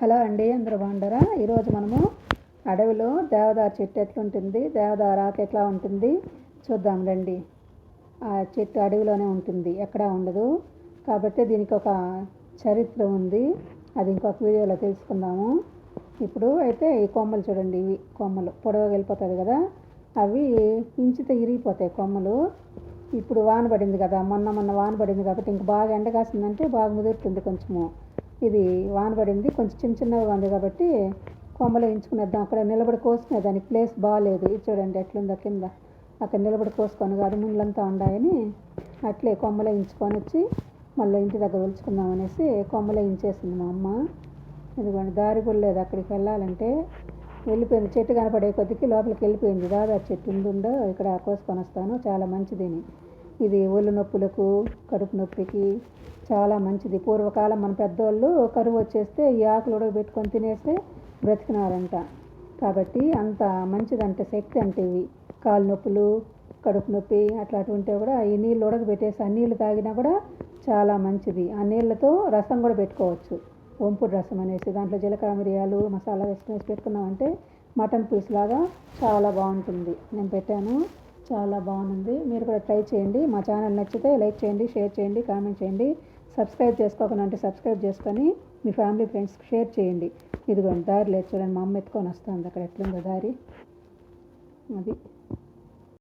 Hello అండి అందరూ బాగుంటారా ఈరోజు మనము అడవిలో దేవదారు చెట్టు ఎట్లుంటుంది దేవదారు ఆకు ఎట్లా ఉంటుంది చూద్దాం రండి. ఆ చెట్టు అడవిలోనే ఉంటుంది ఎక్కడా ఉండదు. కాబట్టి దీనికి ఒక చరిత్ర ఉంది అది ఇంకొక వీడియోలో తెలుసుకుందాము. ఇప్పుడు అయితే ఈ కొమ్మలు చూడండి ఇవి కొమ్మలు. పొడవ వెళ్ళిపోతుంది కదా అవి ఇంచితే ఇరిగిపోతాయి కొమ్మలు. ఇప్పుడు వాన పడింది కదా మొన్న మొన్న వాన పడింది కాబట్టి ఇంక బాగా ఎండ కాసిందంటే బాగా ముదురుతుంది కొంచెము. ఇది వాన పడింది. కొంచెం చిన్న చిన్నగా ఉంది కాబట్టి కొమ్మలు వేయించుకునేద్దాం. అక్కడ నిలబడి కోసుకునే దానికి ప్లేస్ బాగాలేదు ఇది చూడండి ఎట్లుందో కింద. అక్కడ నిలబడి కోసుకొని కాదు ముళ్ళంతా ఉండాయని అట్లే కొమ్మలు వేయించుకొని వచ్చి మళ్ళీ ఇంటి దగ్గర ఉంచుకుందాం అనేసి కొమ్మలు వేయించేసింది మా అమ్మ. ఇదిగోండి దారి కూడా లేదు అక్కడికి వెళ్ళాలంటే. వెళ్ళిపోయింది. చెట్టు కనపడే కొద్దికి లోపలికి వెళ్ళిపోయింది. దాదాపు చెట్టు ఉందో ఇక్కడ కోసుకొని వస్తాను. చాలా మంచిదని ఇది ఒళ్ళు నొప్పులకు కడుపు నొప్పికి చాలా మంచిది. పూర్వకాలం మన పెద్దోళ్ళు కరువు వచ్చేస్తే ఈ ఆకులు ఉడకబెట్టుకొని తినేస్తే బ్రతికినారంట. కాబట్టి అంత మంచిదంటే శక్తి అంటే ఇవి. కాలు నొప్పులు కడుపు నొప్పి అట్లాంటివి ఉంటే కూడా ఈ నీళ్ళు ఉడకబెట్టేసి ఆ నీళ్ళు తాగినా కూడా చాలా మంచిది. ఆ నీళ్ళతో రసం కూడా పెట్టుకోవచ్చు. వంపుడు రసం అనేసి. దాంట్లో జీలకర్ర మిరియాలు మసాలా వేసుకునేసి వేసి పెట్టుకున్నామంటే మటన్ పీస్ లాగా చాలా బాగుంటుంది. నేను పెట్టాను. చాలా బాగుంది. మీరు కూడా ట్రై చేయండి. మా ఛానల్ నచ్చితే లైక్ చేయండి షేర్ చేయండి కామెంట్ చేయండి. సబ్స్క్రైబ్ చేసుకోకుండా అంటే సబ్స్క్రైబ్ చేసుకొని మీ ఫ్యామిలీ ఫ్రెండ్స్కి షేర్ చేయండి. ఇదిగోండి దారి లేదు చూడండి. మా అమ్మ ఎత్తుకొని వస్తుంది అక్కడ. ఎట్లుందో దారి. అది.